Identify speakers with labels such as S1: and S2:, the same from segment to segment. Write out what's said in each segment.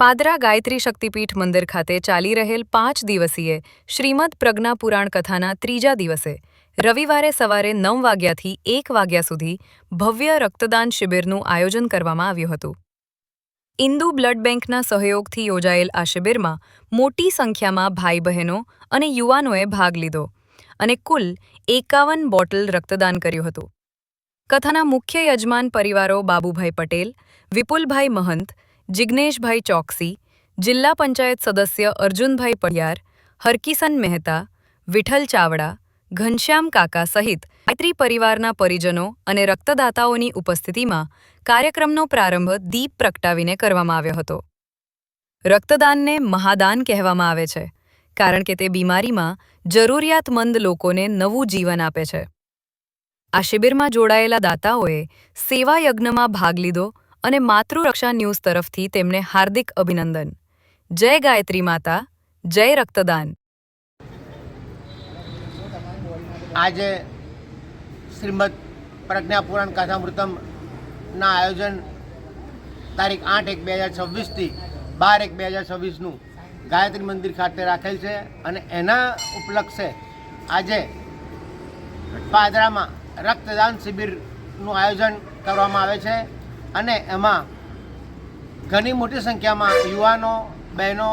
S1: પાદરા ગાયત્રી શક્તિપીઠ મંદિર ખાતે ચાલી રહેલ પાંચ દિવસીય શ્રીમદ પ્રજ્ઞા પુરાણ કથાના ત્રીજા દિવસે રવિવારે સવારે નવ વાગ્યાથી એક વાગ્યા સુધી ભવ્ય રક્તદાન શિબિરનું આયોજન કરવામાં આવ્યું હતું. ઇન્દુ બ્લડ બેંકના સહયોગથી યોજાયેલ આ શિબિરમાં મોટી સંખ્યામાં ભાઈ બહેનો અને યુવાનોએ ભાગ લીધો અને કુલ એકાવન બોટલ રક્તદાન કર્યું હતું. કથાના મુખ્ય યજમાન પરિવારો બાબુભાઈ પટેલ, વિપુલભાઈ મહંત જિજ્ઞેશભાઈ ચોકસી, જિલ્લા પંચાયત સદસ્ય અર્જુનભાઈ પડિયાર હરકિસન મહેતા, વિઠ્ઠલ ચાવડા, ઘનશ્યામ કાકા સહિત ગાયત્રી પરિવારના પરિજનો અને રક્તદાતાઓની ઉપસ્થિતિમાં કાર્યક્રમનો પ્રારંભ દીપ પ્રગટાવીને કરવામાં આવ્યો હતો. રક્તદાનને મહાદાન કહેવામાં આવે છે, કારણ કે તે બીમારીમાં જરૂરિયાતમંદ લોકોને નવું જીવન આપે છે. આ શિબિરમાં જોડાયેલા દાતાઓએ સેવા યજ્ઞમાં ભાગ લીધો અને માતૃરક્ષા ન્યૂઝ તરફથી તેમને હાર્દિક અભિનંદન. જય ગાયત્રી માતા, જય રક્તદાન.
S2: આજે શ્રીમદ પ્રજ્ઞા પુરાણ કથામૃતમના આયોજન તારીખ આઠ એક બે હજાર છવ્વીસથી બાર એક બે હજાર છવ્વીસનું ગાયત્રી મંદિર ખાતે રાખેલ છે અને એના ઉપલક્ષે આજે પાદરામાં રક્તદાન શિબિરનું આયોજન કરવામાં આવે છે. અને એમાં ઘણી મોટી સંખ્યામાં યુવાનો, બહેનો,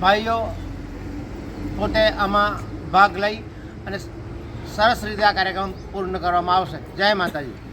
S2: ભાઈઓ પોતે આમાં ભાગ લઈ અને સરસ રીતે આ કાર્યક્રમ પૂર્ણ કરવામાં આવશે. જય માતાજી.